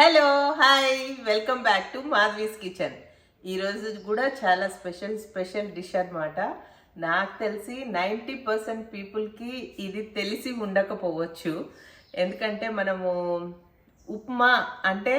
Hello hi welcome back to Madhavi's kitchen. ఈరోజు కూడా చాలా స్పెషల్ స్పెషల్ డిష్ అన్నమాట. నాకు తెలిసి నైంటీ పర్సెంట్ పీపుల్కి ఇది తెలిసి ఉండకపోవచ్చు. ఎందుకంటే మనము ఉప్మా అంటే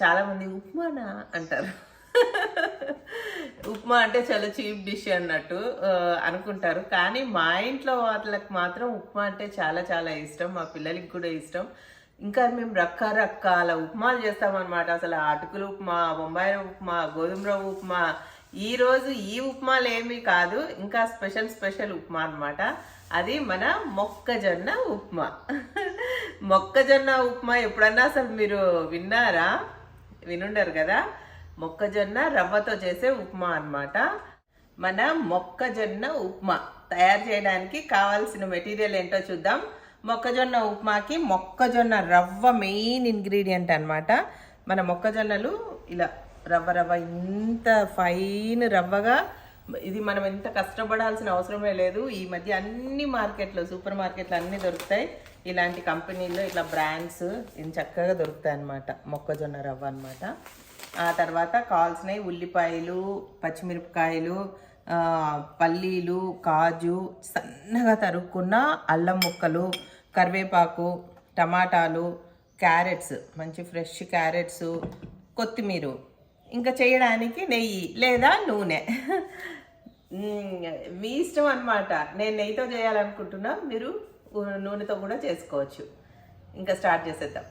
చాలామంది ఉప్మానా అంటారు. ఉప్మా అంటే చాలా చీప్ డిష్ అన్నట్టు అనుకుంటారు. కానీ మా ఇంట్లో వాళ్ళకి మాత్రం ఉప్మా అంటే చాలా చాలా ఇష్టం. మా పిల్లలకి కూడా ఇష్టం. ఇంకా మేము రకరకాల ఉప్మాలు చేస్తామన్నమాట. అసలు అటుకులు ఉప్మా బొంబాయి ఉప్మా గోధుమ రవ్వ ఉప్మా. ఈరోజు ఈ ఉప్మాలు ఏమీ కాదు ఇంకా స్పెషల్ స్పెషల్ ఉప్మా అన్నమాట. అది మన మొక్కజొన్న ఉప్మా. మొక్కజొన్న ఉప్మా ఎప్పుడన్నా అసలు మీరు విన్నారా? వినుండరు కదా? మొక్కజొన్న రవ్వతో చేసే ఉప్మా అన్నమాట. మన మొక్కజొన్న ఉప్మా తయారు చేయడానికి కావాల్సిన మెటీరియల్ ఏంటో చూద్దాం. మొక్కజొన్న ఉప్మాకి మొక్కజొన్న రవ్వ మెయిన్ ఇంగ్రీడియంట్ అనమాట మన మొక్కజొన్నలు ఇలా రవ్వ రవ్వ ఇంత ఫైన్ రవ్వగా ఇది మనం ఎంత కష్టపడాల్సిన అవసరమే లేదు. ఈ మధ్య అన్ని మార్కెట్లో సూపర్ మార్కెట్లో అన్నీ దొరుకుతాయి. ఇలాంటి కంపెనీల్లో ఇట్లా బ్రాండ్స్ ఇది చక్కగా దొరుకుతాయి అన్నమాట. మొక్కజొన్న రవ్వ అనమాట ఆ తర్వాత కావాల్సినవి ఉల్లిపాయలు పచ్చిమిరపకాయలు పల్లీలు కాజు సన్నగా తరుక్కున్న అల్లం ముక్కలు కరివేపాకు టమాటాలు క్యారెట్స్ మంచి ఫ్రెష్ క్యారెట్స్ కొత్తిమీర. ఇంకా చేయడానికి నెయ్యి లేదా నూనె. మీ ఇష్టం అన్నమాట. నేను నెయ్యితో చేయాలనుకుంటున్నా. మీరు నూనెతో కూడా చేసుకోవచ్చు. ఇంకా స్టార్ట్ చేసేద్దాం.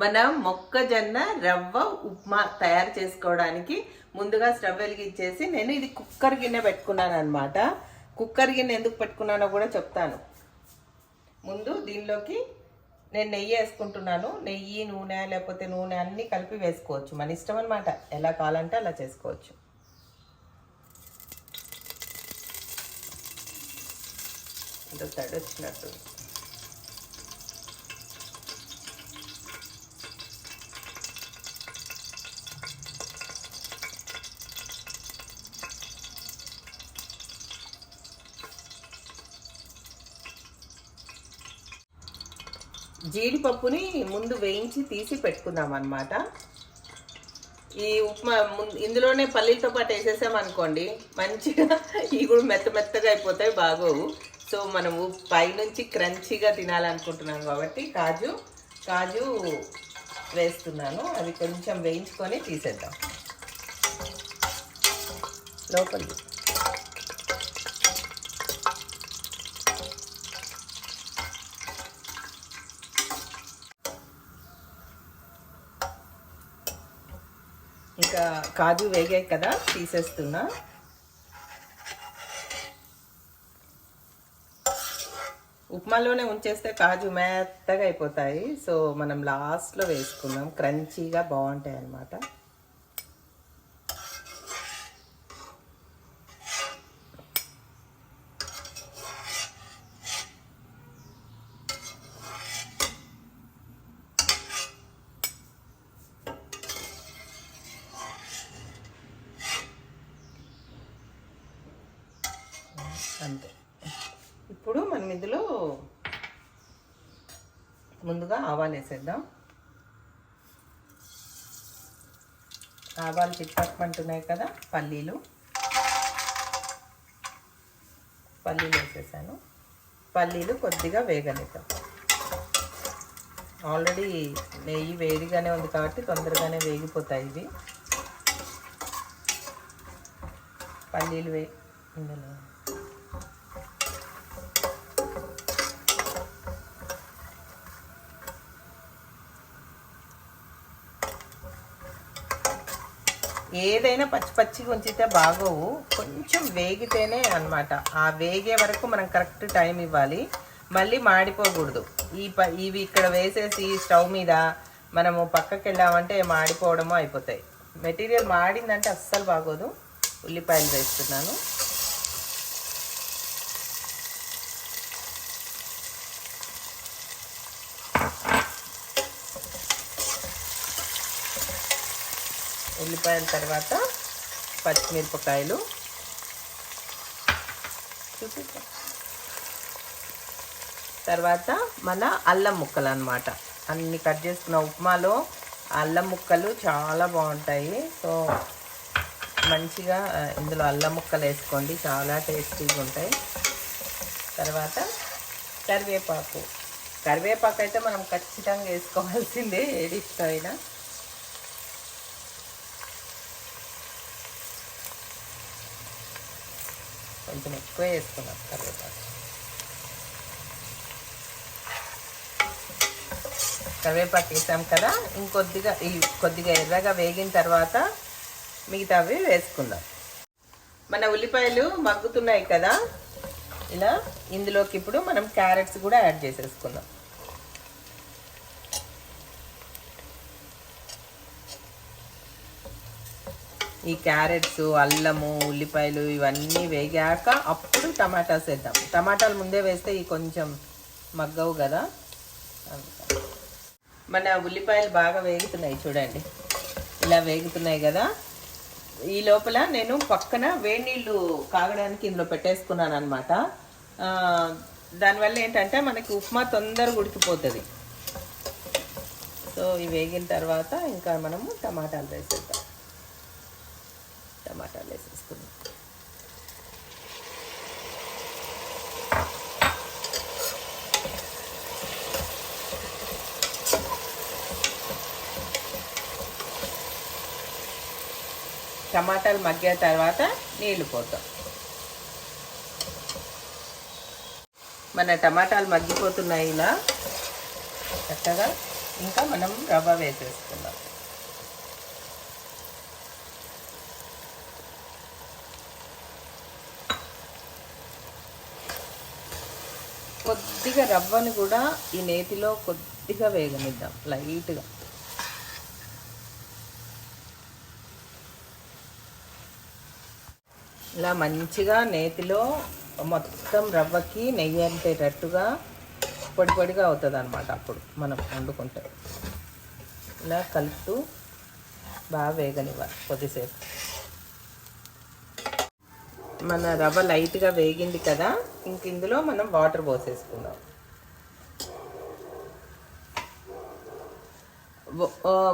మన మొక్కజొన్న రవ్వ ఉప్మా తయారు చేసుకోవడానికి ముందుగా స్టవ్ వెలిగించేసి నేను ఇది కుక్కర్ గిన్నె పెట్టుకున్నాను అనమాట కుక్కర్ గిన్నె ఎందుకు పెట్టుకున్నానో కూడా చెప్తాను. ముందు దీనిలోకి నేను నెయ్యి వేసుకుంటున్నాను. నెయ్యి నూనె లేకపోతే నూనె అన్నీ కలిపి వేసుకోవచ్చు. మన ఇష్టం అనమాట ఎలా కావాలంటే అలా చేసుకోవచ్చు. ఇంత తడి వచ్చినట్టు జీడిపప్పుని ముందు వేయించి తీసి పెట్టుకుందాం అనమాట ఈ ఉప్మా ఇందులోనే పల్లీలతో పాటు వేసేసామనుకోండి మంచిగా ఇవి కూడా మెత్త మెత్తగా అయిపోతాయి బాగోవు. సో మనము పైనుంచి క్రంచీగా తినాలనుకుంటున్నాం కాబట్టి కాజు కాజు వేస్తున్నాను. అది కొంచెం వేయించుకొని తీసేద్దాం. లోపలికి కాజు వేగాయి కదా తీసేస్తున్నా. ఉప్మాలోనే ఉంచేస్తే కాజు మెత్తగా అయిపోతాయి. సో మనం లాస్ట్లో వేసుకుందాం. క్రంచీగా బాగుంటాయి అన్నమాట అంతే ఇప్పుడు మనం ఇందులో ముందుగా ఆవాలు వేసేద్దాం. ఆవాలు చిట్పట్టమంటున్నాయి కదా పల్లీలు. పల్లీలు వేసేసాను. పల్లీలు కొద్దిగా వేగనిద్దాం. ఆల్రెడీ నెయ్యి వేడిగానే ఉంది కాబట్టి తొందరగానే వేగిపోతాయి ఇవి. పల్లీలు వే ఇందులో ఏదైనా పచ్చి పచ్చిగా ఉంచితే బాగోవు. కొంచెం వేగితేనే అనమాట ఆ వేగే వరకు మనం కరెక్ట్ టైం ఇవ్వాలి. మళ్ళీ మాడిపోకూడదు. ఈ ప ఇవి ఇక్కడ వేసేసి స్టవ్ మీద మనము పక్కకి వెళ్ళామంటే మాడిపోవడము అయిపోతాయి. మెటీరియల్ మాడిందంటే అస్సలు బాగోదు. ఉల్లిపాయలు వేస్తున్నాను. ఉల్లిపాయల తర్వాత పచ్చిమిరపకాయలు. చూపిస్తా. తర్వాత మన అల్లం ముక్కలు అనమాట అన్ని కట్ చేసుకున్న ఉప్మాలో అల్లం ముక్కలు చాలా బాగుంటాయి. సో మంచిగా ఇందులో అల్లం ముక్కలు వేసుకోండి. చాలా టేస్టీగా ఉంటాయి. తర్వాత కరివేపాకు. కరివేపాకు అయితే మనం ఖచ్చితంగా వేసుకోవాల్సిందే. ఏది కొంచెం ఎక్కువ వేసుకున్నాను కరివేపాకు కరివేపాకు వేసాం కదా ఇంకొద్దిగా ఈ కొద్దిగా ఎర్రగా వేగిన తర్వాత మిగతావి వేసుకుందాం. మన ఉల్లిపాయలు మగ్గుతున్నాయి కదా. ఇలా ఇందులోకి ఇప్పుడు మనం క్యారెట్స్ కూడా యాడ్ చేసేసుకుందాం. ఈ క్యారెట్స్ అల్లము ఉల్లిపాయలు ఇవన్నీ వేగాక అప్పుడు టమాటాస్ వేద్దాం. టమాటాలు ముందే వేస్తే ఈ కొంచెం మగ్గవు కదా. మన ఉల్లిపాయలు బాగా వేగుతున్నాయి చూడండి. ఇలా వేగుతున్నాయి కదా. ఈ లోపల నేను పక్కన వేడి నీళ్ళు కాగడానికి ఇందులో పెట్టేసుకున్నాను అనమాట దానివల్ల ఏంటంటే మనకి ఉప్మా తొందరగా ఉడికిపోతుంది. సో ఇవి వేగిన తర్వాత ఇంకా మనము టమాటాలు వేసేద్దాం. టమాటాలు వేసేసుకున్నాం టమాటాలు మగ్గిన తర్వాత నీళ్ళు పోతాం మన టమాటాలు మగ్గిపోతున్నాయి ఇలా చక్కగా. ఇంకా మనం రవ్వ వేసేసుకుందాం కొద్దిగా రవ్వని కూడా ఈ నేతిలో కొద్దిగా వేగనిద్దాం లైట్గా. ఇలా మంచిగా నేతిలో మొత్తం రవ్వకి నెయ్యి అంటేటట్టుగా పొడి పొడిగా అవుతుంది అనమాట అప్పుడు మనం వండుకుంటే. ఇలా కలుపుతూ బాగా వేగనివ్వాలి కొద్దిసేపు. మన రవ్వ లైట్గా వేగింది కదా ఇంక ఇందులో మనం వాటర్ పోసేసుకుందాం.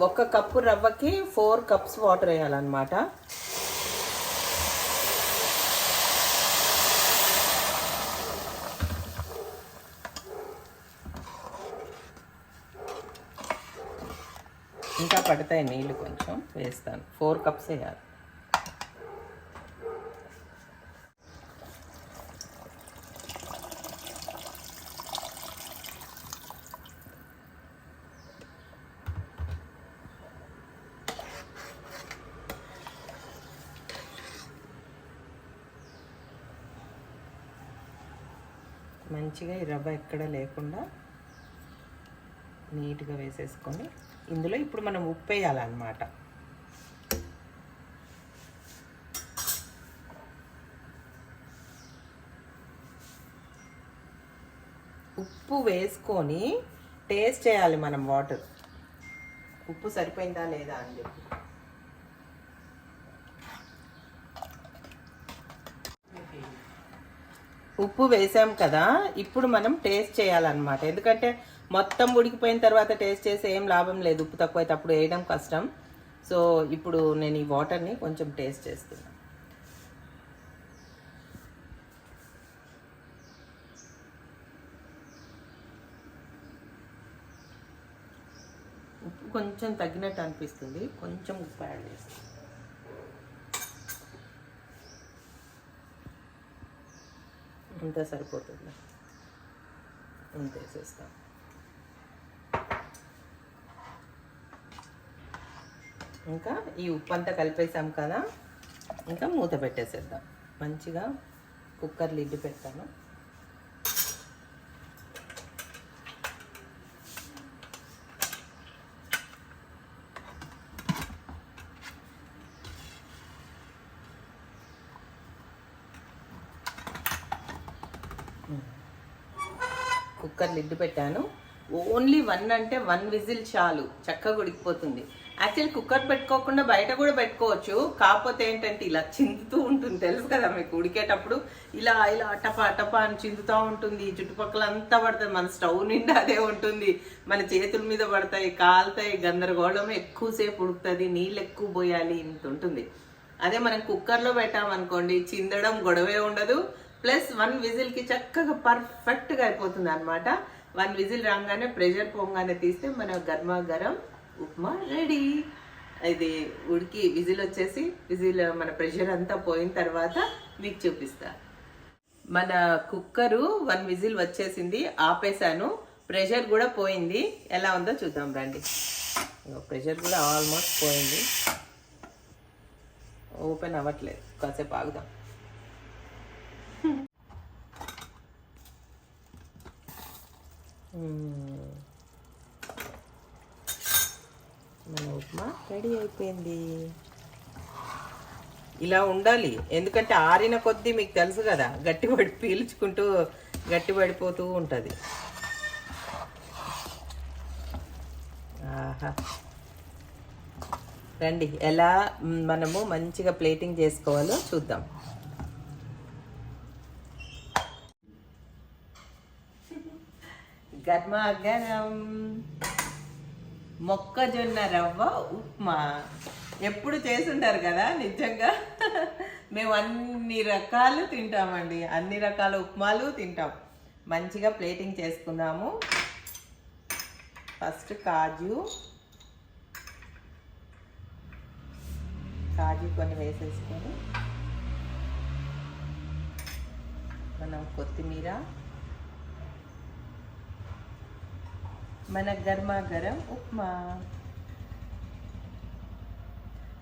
ఒక కప్పు రవ్వకి ఫోర్ కప్స్ వాటర్ వేయాలన్నమాట. ఇంకా పడతాయి నీళ్ళు కొంచెం వేస్తాను. ఫోర్ కప్స్ వేయాలి. మంచిగా ఈ రవ్వ ఎక్కడ లేకుండా నీట్గా వేసేసుకొని ఇందులో ఇప్పుడు మనం ఉప్పు వేయాలన్నమాట. ఉప్పు వేసుకొని టేస్ట్ చేయాలి మనం వాటర్. ఉప్పు సరిపోయిందా లేదా అని చెప్పి. ఉప్పు వేసాం కదా ఇప్పుడు మనం టేస్ట్ చేయాలన్నమాట. ఎందుకంటే మొత్తం ఉడికిపోయిన తర్వాత టేస్ట్ చేస్తే ఏం లాభం లేదు ఉప్పు తక్కువైతే అప్పుడు వేయడం కష్టం. సో ఇప్పుడు నేను ఈ వాటర్ని కొంచెం టేస్ట్ చేస్తున్నాను ఉప్పు కొంచెం తగ్గినట్టు అనిపిస్తుంది. కొంచెం ఉప్పు యాడ్ చేస్తాను ఇంత సరిపోతుంది. ఇంత వేసేస్తాం ఇంకా ఈ ఉప్పు అంతా కలిపేసాం కదా ఇంకా మూత పెట్టేసేద్దాం. మంచిగా కుక్కర్ లిడ్ పెడతాను. కుక్కర్ లిడ్ పెట్టాను. ఓన్లీ వన్ అంటే వన్ విజిల్ చాలు. చక్కగా ఉడికిపోతుంది. యాక్చువల్ కుక్కర్ పెట్టుకోకుండా బయట కూడా పెట్టుకోవచ్చు. కాకపోతే ఏంటంటే ఇలా చిందుతూ ఉంటుంది. తెలుసు కదా మీకు ఉడికేటప్పుడు ఇలా ఇలా అటపా అటపా అని చిందుతూ ఉంటుంది. చుట్టుపక్కల అంతా పడుతుంది మన స్టవ్ నిండా అదే ఉంటుంది. మన చేతుల మీద పడతాయి కాలుతాయి గందరగోళం ఎక్కువసేపు ఉడుకుతుంది. నీళ్ళు ఎక్కువ పోయాలి ఇంత ఉంటుంది అదే మనం కుక్కర్లో పెట్టామనుకోండి చిందడం గొడవే ఉండదు. ప్లస్ వన్ విజిల్కి చక్కగా పర్ఫెక్ట్గా అయిపోతుంది అనమాట వన్ విజిల్ రాగానే ప్రెషర్ పోగానే తీస్తే మన గర్మా గరం ఉప్మా రెడీ ఇది ఉడికి విజిల్ వచ్చేసి విజిల్ మన ప్రెషర్ అంతా పోయిన తర్వాత మీకు చూపిస్తా. మన కుక్కరు వన్ విజిల్ వచ్చేసింది ఆపేసాను ప్రెషర్ కూడా పోయింది. ఎలా ఉందో చూద్దాం రండి. ప్రెషర్ కూడా ఆల్మోస్ట్ పోయింది. ఓపెన్ అవ్వట్లేదు. కాసేపు ఆగుదాం. మన ఉప్మా రెడీ అయిపోయింది. ఇలా ఉండాలి. ఎందుకంటే ఆరిన కొద్దీ మీకు తెలుసు కదా గట్టిపడి పీల్చుకుంటూ గట్టిపడిపోతూ ఉంటుంది. ఆహా. రండి ఎలా మనము మంచిగా ప్లేటింగ్ చేసుకోవాలో చూద్దాం. గర్మాగరం మొక్కజొన్న రవ్వ ఉప్మా. ఎప్పుడు చేసుంటారు కదా నిజంగా? మేము అన్ని రకాలు తింటామండి. అన్ని రకాల ఉప్మాలు తింటాం. మంచిగా ప్లేటింగ్ చేసుకుందాము ఫస్ట్ కాజు. కాజు కొన్ని వేసేసుకొని మనం కొత్తిమీర. మన గర్మా గరం ఉప్మా.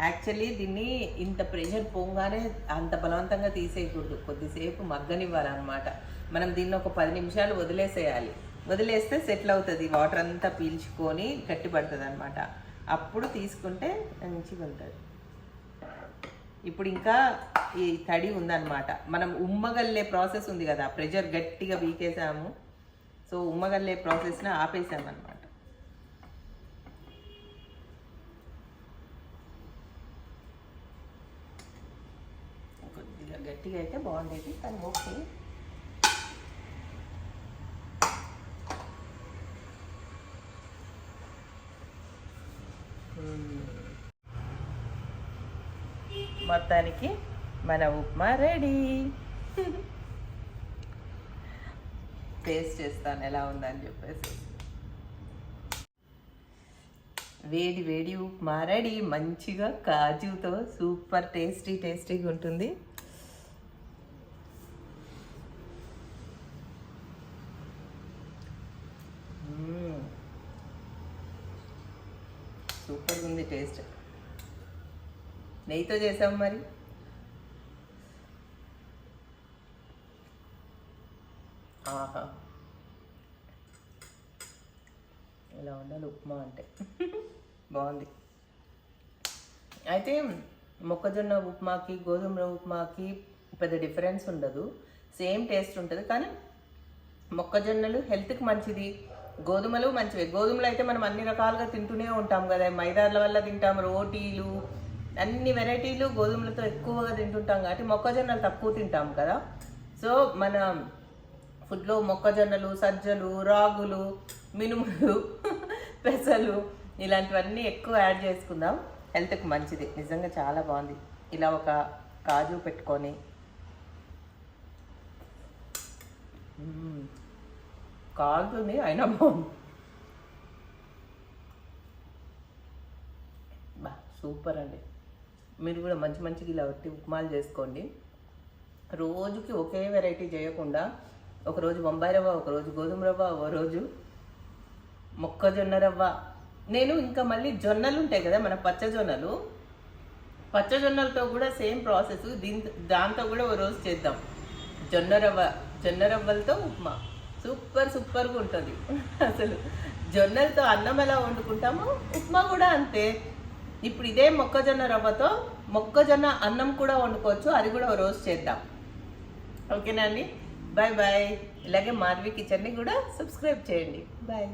యాక్చువల్లీ దీన్ని ఇంత ప్రెషర్ పోగానే అంత బలవంతంగా తీసేయకూడదు. కొద్దిసేపు మగ్గనివ్వాలన్నమాట. మనం దీన్ని ఒక పది నిమిషాలు వదిలేసేయాలి. వదిలేస్తే సెటిల్ అవుతుంది. వాటర్ అంతా పీల్చుకొని గట్టి పడుతుంది అనమాట అప్పుడు తీసుకుంటే మంచిగా ఉంటుంది. ఇప్పుడు ఇంకా ఈ తడి ఉందన్నమాట. మనం ఉమ్మగల్లే ప్రాసెస్ ఉంది కదా. ప్రెషర్ గట్టిగా వీకేసాము. సో ఉమ్మగల్లే ప్రాసెస్ని ఆపేసామన్నమాట. కొద్దిగా గట్టిగా అయితే బాగుండేది కానీ ఓకే. మొత్తానికి మన ఉప్మా రెడీ. టేస్ట్ చేస్తాను ఎలా ఉందని చెప్పేసి. వేడి వేడి ఉప్మా రెడీ మంచిగా కాజుతో సూపర్ టేస్టీ టేస్టీగా ఉంటుంది. సూపర్గా ఉంది టేస్ట్. నెయ్యితో చేసాం మరి ఆహా ఇలా బాగుంటాయి. ఉప్మా అంటే బాగుంది. అయితే మొక్కజొన్న ఉప్మాకి గోధుమ ఉప్మాకి పెద్ద డిఫరెన్స్ ఉండదు. సేమ్ టేస్ట్ ఉంటుంది. కానీ మొక్కజొన్నలు హెల్త్కి మంచిది. గోధుమలు మంచివి. గోధుమలు అయితే మనం అన్ని రకాలుగా తింటూనే ఉంటాం కదా. మైదాల వల్ల తింటాం రోటీలు అన్ని వెరైటీలు గోధుమలతో ఎక్కువగా తింటుంటాం కాబట్టి మొక్కజొన్నలు తక్కువ తింటాం కదా. సో మన ఫుడ్లో మొక్కజొన్నలు సజ్జలు రాగులు మినుములు పెసలు ఇలాంటివన్నీ ఎక్కువ యాడ్ చేసుకుందాం. హెల్త్కి మంచిది. నిజంగా చాలా బాగుంది. ఇలా ఒక కాజు పెట్టుకొని. కాలుతుంది. అయినా బాగుంది. బా సూపర్ అండి. మీరు కూడా మంచి మంచిగా ఇలా ఒట్టి ఉప్మాలు చేసుకోండి. రోజుకి ఒకే వెరైటీ చేయకుండా ఒకరోజు బొంబాయి రవ్వ ఒకరోజు గోధుమ రవ్వ ఒక రోజు మొక్కజొన్న రవ్వ నేను ఇంకా మళ్ళీ జొన్నలు ఉంటాయి కదా మన పచ్చజొన్నలు పచ్చజొన్నలతో కూడా సేమ్ ప్రాసెస్ దీంతో దాంతో కూడా ఓ రోజు చేద్దాం. జొన్న రవ్వ జొన్న రవ్వలతో ఉప్మా. సూపర్ సూపర్గా ఉంటుంది. అసలు జొన్నలతో అన్నం ఎలా వండుకుంటామో ఉప్మా కూడా అంతే. ఇప్పుడు ఇదే మొక్కజొన్న రవ్వతో మొక్కజొన్న అన్నం కూడా వండుకోవచ్చు అది కూడా ఓ రోజు చేద్దాం. ఓకేనా అండి? Bye bye. ఇలాగే మాధవి కిచెన్ని కూడా సబ్స్క్రైబ్ చేయండి. బాయ్.